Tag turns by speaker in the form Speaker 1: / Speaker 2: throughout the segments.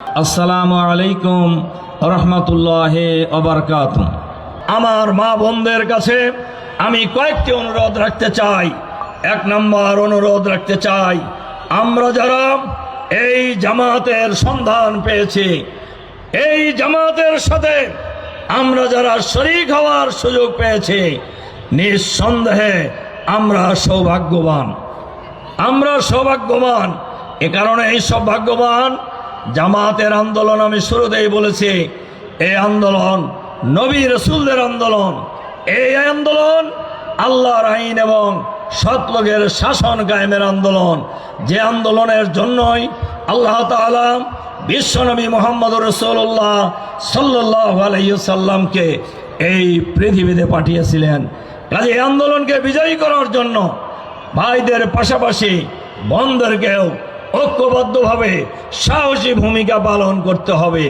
Speaker 1: আসসালামু আলাইকুম রহমতুল্লাহ অবরকাত
Speaker 2: আমার মা বোনদের কাছে আমি কয়েকটি অনুরোধ রাখতে চাই। এক নম্বর অনুরোধ রাখতে চাই, আমরা যারা এই জামাতের সন্ধান পেয়েছি, এই জামাতের সাথে আমরা যারা শরিক হওয়ার সুযোগ পেয়েছি, নিঃসন্দেহে আমরা সৌভাগ্যবান। আমরা সৌভাগ্যবান, এ কারণে এই সৌভাগ্যবান জামাতের আন্দোলন আমি শুরুতেই বলেছি, এই আন্দোলন নবী রসুলদের আন্দোলন। এই আন্দোলন আল্লাহর আইন এবং সৎলোকের শাসন কায়েমের আন্দোলন। যে আন্দোলনের জন্যই আল্লাহ তালা বিশ্বনবী মোহাম্মদ রসুল্লাহ সাল্লাহ আলাইসাল্লামকে এই পৃথিবীতে পাঠিয়েছিলেন। কাজে এই আন্দোলনকে বিজয়ী করার জন্য ভাইদের পাশাপাশি বন্ধেরকেও ঐক্যবদ্ধভাবে সাহসী ভূমিকা পালন করতে হবে।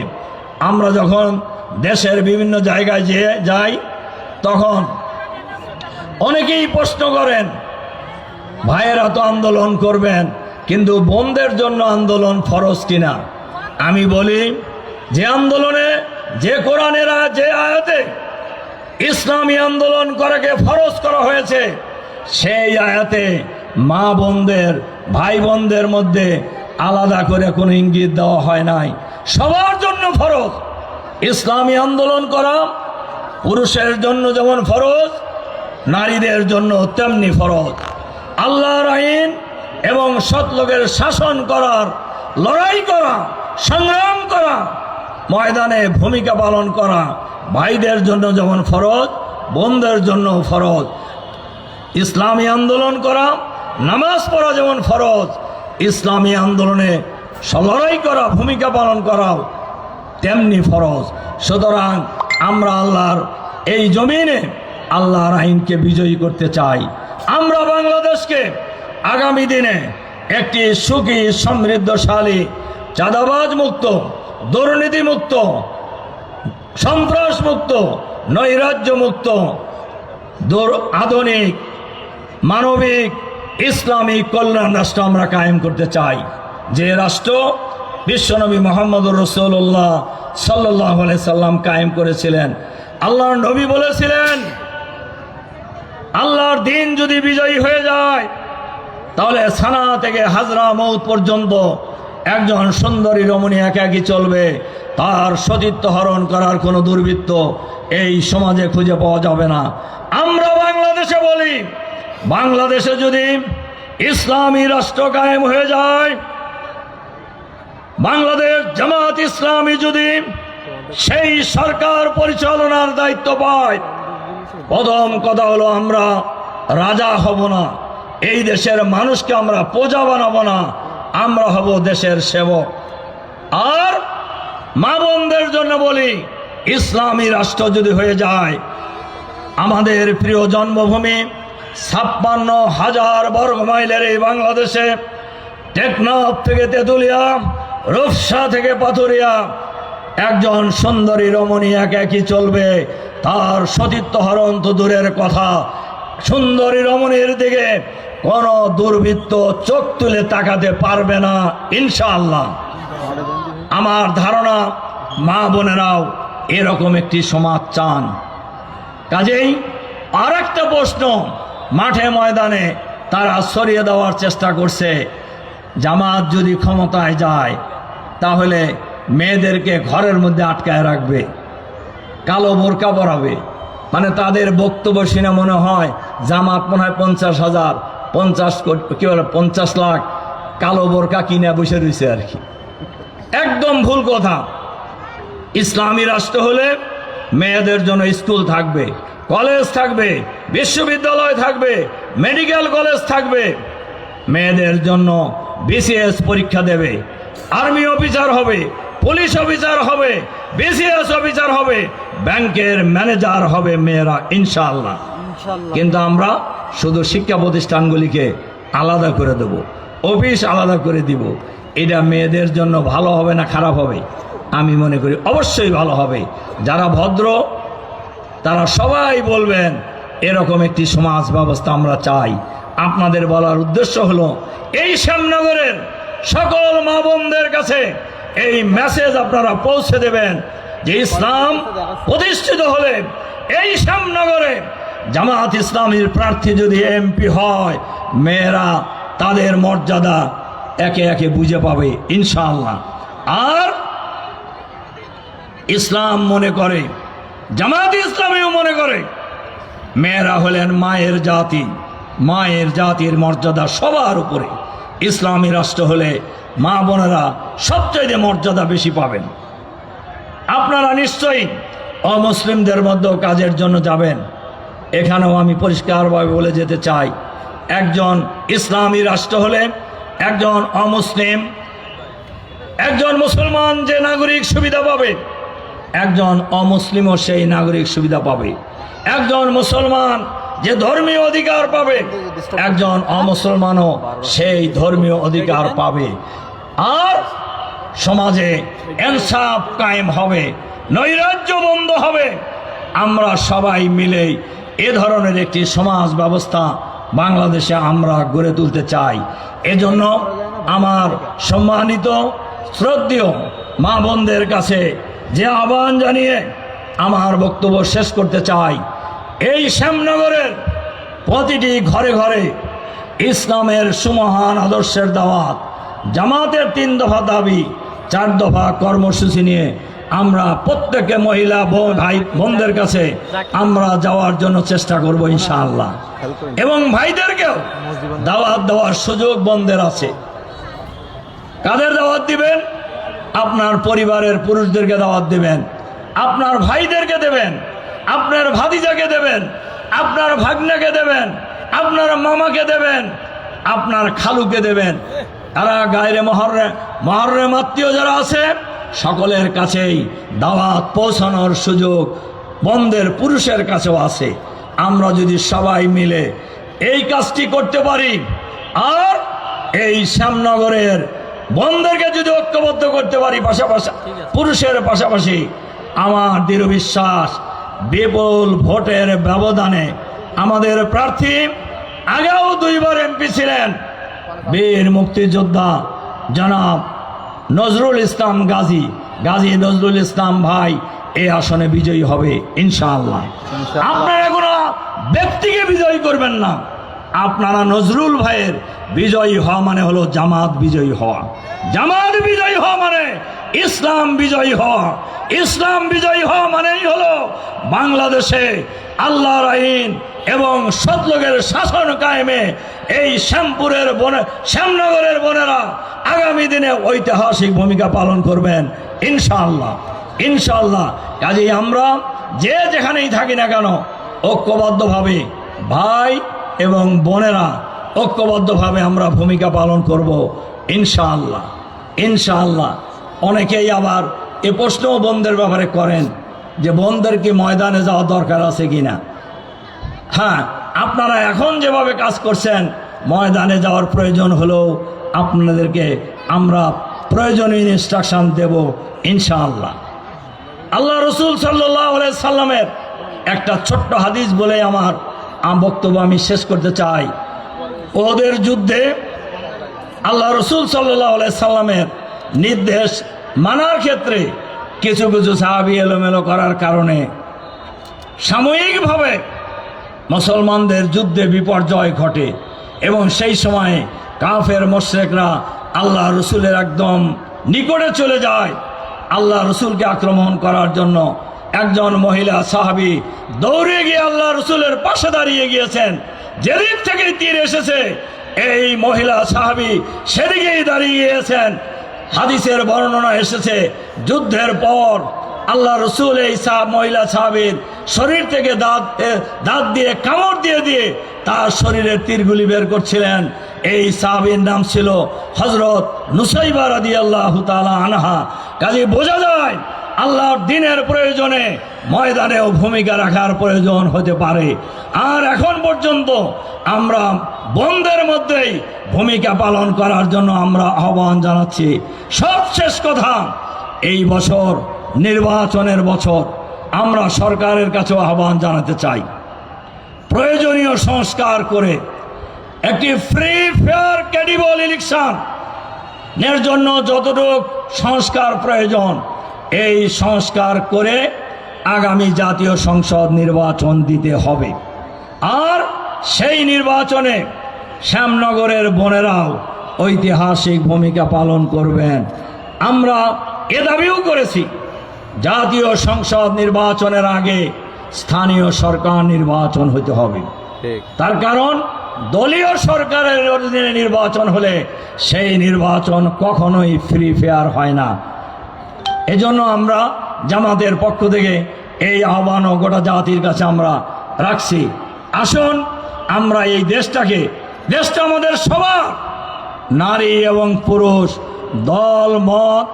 Speaker 2: আমরা যখন দেশের বিভিন্ন জায়গায় যে যাই, তখন অনেকেই প্রশ্ন করেন, ভাইয়েরা তো আন্দোলন করবেন, কিন্তু বোনদের জন্য আন্দোলন ফরজ কিনা? আমি বলি, যে আন্দোলনে, যে কোরআনেরা যে আয়াতে ইসলামী আন্দোলন করাকে ফরজ করা হয়েছে, সেই আয়াতে মা বোনদের, ভাই বোনদের মধ্যে আলাদা করে কোনো ইঙ্গিত দেওয়া হয় নাই। সবার জন্য ফরজ। ইসলামী আন্দোলন করা পুরুষের জন্য যেমন ফরজ, নারীদের জন্য তেমনি ফরজ। আল্লাহর আইন এবং সৎলোকের শাসন করার, লড়াই করা, সংগ্রাম করা, ময়দানে ভূমিকা পালন করা ভাইদের জন্য যেমন ফরজ, বোনদের জন্য ফরজ। ইসলামী আন্দোলন করা নামাজ পড়া যেমন ফরজ, ইসলামী আন্দোলনে লড়াই করা, ভূমিকা পালন করাও তেমনি ফরজ। সুতরাং আমরা আল্লাহর এই জমিনে আল্লাহর আইনকে বিজয়ী করতে চাই। আমরা বাংলাদেশকে আগামী দিনে একটি সুখী, সমৃদ্ধশালী, চাঁদাবাজ মুক্ত, দুর্নীতি মুক্ত সন্ত্রাস মুক্ত নৈরাজ্য মুক্ত আধুনিক, মানবিক ইসলামিক কল্যাণ রাষ্ট্র আমরা কায়েম করতে চাই। যে রাষ্ট্র বিশ্বনবী মোহাম্মদ রসুল্লাহ সাল্লাহ সাল্লাম কায়েম করেছিলেন। আল্লাহর নবী বলেছিলেন, আল্লাহর দিন যদি বিজয়ী হয়ে যায়, তাহলে সানা থেকে হাজরা মৌত পর্যন্ত একজন সুন্দরী রমণী একাকি চলবে? তার সতীত্ব হরণ করার কোনো দুর্বৃত্ত এই সমাজে খুঁজে পাওয়া যাবে না। আমরা বাংলাদেশে বলি বাংলাদেশে যদি ইসলামী রাষ্ট্র কায়েম হয়ে যায়, বাংলাদেশ জামাত ইসলামী যদি সেই সরকার পরিচালনার দায়িত্ব পায় প্রথম কথা হলো আমরা রাজা হব না, এই দেশের মানুষকে আমরা প্রজা বানাবো না, আমরা হব দেশের সেবক। আর মা বোনদের জন্য বলি, ইসলামী রাষ্ট্র যদি হয়ে যায়, আমাদের প্রিয় জন্মভূমি ছাপ্পান্ন হাজার বর্গ মাইলের এই বাংলাদেশে টেকনাফ থেকে তেঁতুলিয়া, রূপসা থেকে পাথুরিয়া, একজন সুন্দরী রমণী এক একই চলবে। তার সতীত্ব হরণ তো দূরের কথা। সুন্দরী রমণীর দিকে কোন দুর্বৃত্ত চোখ তুলে তাকাতে পারবে না, ইনশাআল্লাহ। আমার ধারণা, মা বোনেরাও এরকম একটি সমাজ চান। কাজেই আর একটা প্রশ্ন মাঠে ময়দানে তারা সরিয়ে দেওয়ার চেষ্টা করছে। জামাত যদি ক্ষমতায় যায়, তাহলে মেয়েদেরকে ঘরের মধ্যে আটকায় রাখবে, কালো বোরকা পরাবে। মানে তাদের বক্তব্য শুনে মনে হয়, জামাত মনে হয় পঞ্চাশ হাজার, পঞ্চাশ কোটি কি বলে, পঞ্চাশ লাখ কালো বোরকা কিনে বসে রয়েছে আর কি। একদম ভুল কথা। ইসলামী রাষ্ট্র হলে মেয়েদের জন্য স্কুল থাকবে, কলেজ থাকবে বিশ্ববিদ্যালয় থাকবে মেডিকেল কলেজ থাকবে। মেয়েদের জন্য বিসিএস পরীক্ষা দেবে আর্মি অফিসার হবে পুলিশ অফিসার হবে বিসিএস অফিসার হবে ব্যাংকের ম্যানেজার হবে মেয়েরা ইনশাআল্লাহ। কিন্তু আমরা শুধু শিক্ষা প্রতিষ্ঠানগুলিকে আলাদা করে দেব অফিস আলাদা করে দিব। এটা মেয়েদের জন্য ভালো হবে না খারাপ হবে? আমি মনে করি অবশ্যই ভালো হবে। যারা ভদ্র তারা সবাই বলবেন এরকম একটি সমাজ ব্যবস্থা আমরা চাই। আপনাদের বলার উদ্দেশ্য হলো, এই শ্যামনগরের সকল মা বোনদের কাছে এই মেসেজ আপনারা পৌঁছে দেবেন যে ইসলাম প্রতিষ্ঠিত হলে এই শ্যামনগরে জামাত ইসলামীর প্রার্থী যদি এমপি হয়, মেয়েরা তাদের মর্যাদা একে একে বুঝে পাবে, ইনশাআল্লাহ। আর ইসলাম মনে করে জামাত ইসলামীও মনে করে মেয়েরা হলেন মায়ের জাতি। মায়ের জাতির মর্যাদা সবার উপরে। ইসলামী রাষ্ট্র হলে মা বোনেরা সবচাইতে মর্যাদা বেশি পাবেন। আপনারা নিশ্চয়ই অমুসলিমদের মধ্যেও কাজের জন্য যাবেন। এখানেও আমি পরিষ্কারভাবে বলে যেতে চাই, একজন ইসলামী রাষ্ট্র হলে একজন অমুসলিম, একজন মুসলমান যে নাগরিক সুবিধা পাবে, একজন অমুসলিমও সেই নাগরিক সুবিধা পাবে। একজন মুসলমান যে ধর্মীয় অধিকার পাবে, একজন অমুসলমানও সেই ধর্মীয় অধিকার পাবে। আর সমাজে এনসাফ কায়েম হবে, নৈরাজ্য বন্ধ হবে। আমরা সবাই মিলে এ ধরনের একটি সমাজ ব্যবস্থা বাংলাদেশে আমরা গড়ে তুলতে চাই। এজন্য আমার সম্মানিত, শ্রদ্ধেয় মা বোনদের কাছে যে আহ্বান জানিয়ে আমার বক্তব্য শেষ করতে চাই এই শ্যামনগরের প্রতিটি ঘরে ঘরে ইসলামের সুমহান আদর্শের দাওয়াত, জামাতের তিন দফা দাবি, চার দফা কর্মসূচি নিয়ে আমরা প্রত্যেকে মহিলা ভাই, বোনদের কাছে আমরা যাওয়ার জন্য চেষ্টা করব ইনশাআল্লাহ। এবং ভাইদেরকেও দাওয়াত দেওয়ার সুযোগ বন্ধের আছে। কাদের দাওয়াত দিবেন? আপনার পরিবারের পুরুষদেরকে দাওয়াত দিবেন। আপনার ভাইদেরকে দেবেন। আপনার ভাতিজাকে দেবেন, আপনার ভাগ্নাকে দেবেন, আপনার মামাকে দেবেন, আপনার খালুকে দেবেন। তারা গায়ের মহর্রে মহর্রে আত্মীয় যারা আছে, সকলের কাছেই দাওয়াত পৌঁছানোর সুযোগ বন্ধের পুরুষের কাছেও আছে। আমরা যদি সবাই মিলে এই কাজটি করতে পারি, আর এই শ্যামনগরের বন্ধেরকে যদি ঐক্যবদ্ধ করতে পারি পাশাপাশি, পুরুষের পাশাপাশি, আমার দৃঢ় বিশ্বাস বিপুল ভোটের ব্যবধানে আমাদের প্রার্থী আগেও দুইবার এমপি ছিলেন। বীর মুক্তিযোদ্ধা জনাব নজরুল ইসলাম গাজী। গাজী নজরুল ইসলাম ভাই এ আসনে বিজয়ী হবে ইনশাআল্লাহ। আপনারা কোনো ব্যক্তিকে বিজয়ী করবেন না। আপনারা নজরুল ভাইয়ের বিজয়ী হওয়া মানে হলো জামাত বিজয়ী হওয়া। জামাত বিজয়ী হওয়া মানে ইসলাম বিজয়ী হওয়া। ইসলাম বিজয়ী হওয়া মানেই হলো বাংলাদেশে আল্লাহর আইন এবং সতলোকের শাসন কায়েমে এই শ্যামপুরের বনে শ্যামনগরের বোনেরা আগামী দিনে ঐতিহাসিক ভূমিকা পালন করবেন, ইনশাআল্লাহ। ইনশাআল্লাহ। কাজেই আমরা যে যেখানেই থাকি না কেন, ঐক্যবদ্ধভাবে ভাই এবং বোনেরা ঐক্যবদ্ধভাবে আমরা ভূমিকা পালন করব, ইনশাআল্লাহ। ইনশাআল্লাহ। অনেকেই আবার এ প্রশ্নও বোনদের ব্যাপারে করেন যে বোনদের কি ময়দানে যাওয়া দরকার আছে কিনা। হ্যাঁ আপনারা এখন যেভাবে কাজ করছেন, ময়দানে যাওয়ার প্রয়োজন হলেও আপনাদেরকে আমরা প্রয়োজনীয় ইনস্ট্রাকশন দেব ইনশাআল্লাহ। আল্লাহ রসুল সাল্লাহ সাল্লামের একটা ছোট্ট হাদিস বলে আমার, আম- বক্তব্য আমি শেষ করতে চাই। ওদের যুদ্ধে আল্লাহ রসুল সাল্লাহ সাল্লামের নির্দেশ মানার ক্ষেত্রে কিছু কিছু সাহাবি এলোমেলো করার কারণে সাময়িকভাবে মুসলমানদের যুদ্ধে বিপর্যয় ঘটে এবং সেই সময়ে কাফের মোশরেকরা আল্লাহ রসুলের একদম নিকটে চলে যায়। আল্লাহ রসুলকে আক্রমণ করার জন্য একজন মহিলা সাহাবি দৌড়ে গিয়ে আল্লাহ রসুলের পাশে দাঁড়িয়ে গিয়েছেন। যেদিক থেকে তীর এসেছে, এই মহিলা সাহাবি সেদিকেই দাঁড়িয়ে গিয়েছেন। হাদিসের বর্ণনা এসেছে, যুদ্ধের পর আল্লাহ রসুল এই সাহ মহিলা সাহাবির শরীর থেকে দাঁত দাঁত দিয়ে কামড় দিয়ে দিয়ে তার শরীরে তীরগুলি বের করছিলেন। এই সাহাবির নাম ছিল হজরত নুসাইবা রাদি আল্লাহ তালা আনহা। কাজে বোঝা যায়, আল্লাহর দিনের প্রয়োজনে ময়দানেও ভূমিকা রাখার প্রয়োজন হতে পারে। আর এখন পর্যন্ত আমরা বন্ধের মধ্যেই ভূমিকা পালন করার জন্য আমরা আহ্বান জানাচ্ছি। সবশেষ কথা, এই বছর নির্বাচনের বছর আমরা সরকারের কাছেও আহ্বান জানাতে চাই। প্রয়োজনীয় সংস্কার করে একটি ফ্রি ফেয়ার ক্যাডিবল ইলেকশন এর জন্য যতটুক সংস্কার প্রয়োজন, এই সংস্কার করে আগামী জাতীয় সংসদ নির্বাচন দিতে হবে। আর সেই নির্বাচনে শ্যামনগরের বোনেরাও ঐতিহাসিক ভূমিকা পালন করবেন। আমরা এ দাবিও করেছি জাতীয় সংসদ নির্বাচনের আগে স্থানীয় সরকার নির্বাচন হতে হবে। তার কারণ দলীয় সরকারের অধীনে নির্বাচন হলে সেই নির্বাচন কখনোই ফ্রি ফেয়ার হয় না। এজন্য আমরা জামাতের পক্ষ থেকে এই আহ্বান ও গোটা জাতির কাছে আমরা রাখছি। আসুন, আমরা এই দেশটাকে, দেশটা আমাদের সবার, নারী এবং পুরুষ, দল, মত,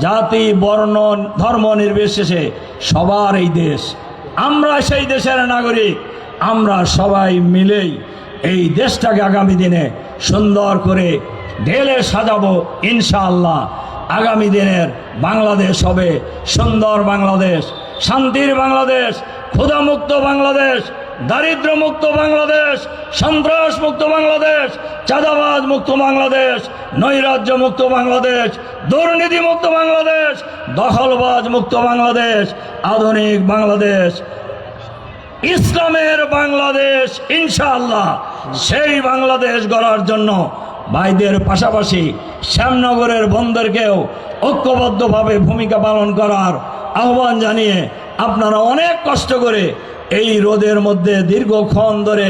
Speaker 2: জাতি, বর্ণ, ধর্ম নির্বিশেষে সবার এই দেশ। আমরা সেই দেশের নাগরিক, আমরা সবাই মিলেই এই দেশটাকে আগামী দিনে সুন্দর করে ঢেলে সাজাবো, ইনশাআল্লাহ। আগামী দিনের বাংলাদেশ হবে সুন্দর বাংলাদেশ, শান্তির বাংলাদেশ, ক্ষুধামুক্ত বাংলাদেশ দারিদ্র মুক্ত বাংলাদেশ সন্ত্রাস মুক্ত বাংলাদেশ চাঁদাবাজ মুক্ত বাংলাদেশ নৈরাজ্য মুক্ত বাংলাদেশ দুর্নীতি মুক্ত বাংলাদেশ দখলবাজ মুক্ত বাংলাদেশ, আধুনিক বাংলাদেশ। ইসলামের বাংলাদেশ, ইনশাআল্লাহ, সেই বাংলাদেশ গড়ার জন্য ভাইদের পাশাপাশি শ্যামনগরের বন্দরকেও ঐক্যবদ্ধভাবে ভূমিকা পালন করার আহ্বান জানিয়ে আপনারা অনেক কষ্ট করে এই রোদের মধ্যে দীর্ঘক্ষণ ধরে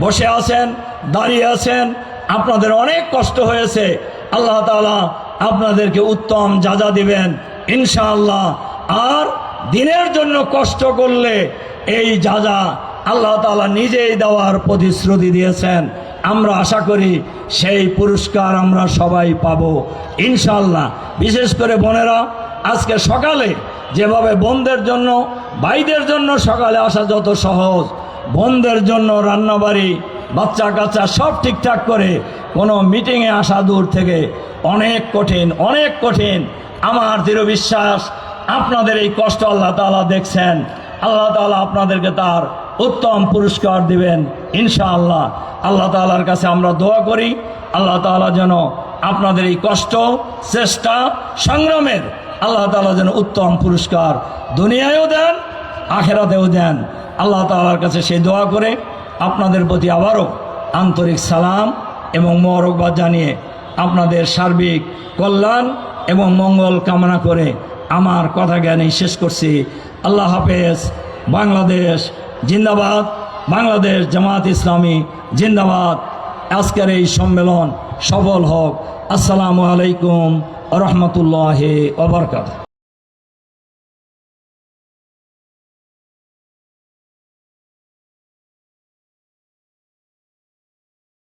Speaker 2: বসে আছেন, দাঁড়িয়ে আছেন। আপনাদের অনেক কষ্ট হয়েছে। আল্লাহ তালা আপনাদেরকে উত্তম যাজা দিবেন, ইনশাআল্লাহ। আর দিনের জন্য কষ্ট করলে এই যা যা আল্লাহ তালা নিজেই দেওয়ার প্রতিশ্রুতি দিয়েছেন। আমরা আশা করি সেই পুরস্কার আমরা সবাই পাব। ইনশাল্লাহ বিশেষ করে বোনেরা, আজকে সকালে যেভাবে বোনদের জন্য, ভাইদের জন্য সকালে আসা যত সহজ, বোনদের জন্য রান্নাবাড়ি, বাচ্চা কাচ্চা সব ঠিকঠাক করে কোনো মিটিংয়ে আসা দূর থেকে অনেক কঠিন অনেক কঠিন। আমার দৃঢ় বিশ্বাস, আপনাদের এই কষ্ট আল্লাহ তাআলা দেখছেন। আল্লাহ তাআলা আপনাদেরকে তার উত্তম পুরস্কার দিবেন, ইনশাআল্লাহ। আল্লাহ তাআলার কাছে আমরা দোয়া করি, আল্লাহ তাআলা যেন আপনাদের এই কষ্ট, চেষ্টা, সংগ্রামের আল্লাহ তালা যেন উত্তম পুরস্কার দুনিয়ায়ও দেন, আখেরাতেও দেন। আল্লাহ তাআলার কাছে সেই দোয়া করে আপনাদের প্রতি আবারও আন্তরিক সালাম এবং মোরকবাদ জানিয়ে আপনাদের সার্বিক কল্যাণ এবং মঙ্গল কামনা করে আমার কথা জ্ঞানেই শেষ করছি। আল্লাহ হাফেজ, বাংলাদেশ জিন্দাবাদ। বাংলাদেশ জামাত ইসলামী জিন্দাবাদ। আজকের এই সম্মেলন সফল হোক। আসসালামু আলাইকুম রহমতুল্লাহ ওবরকাত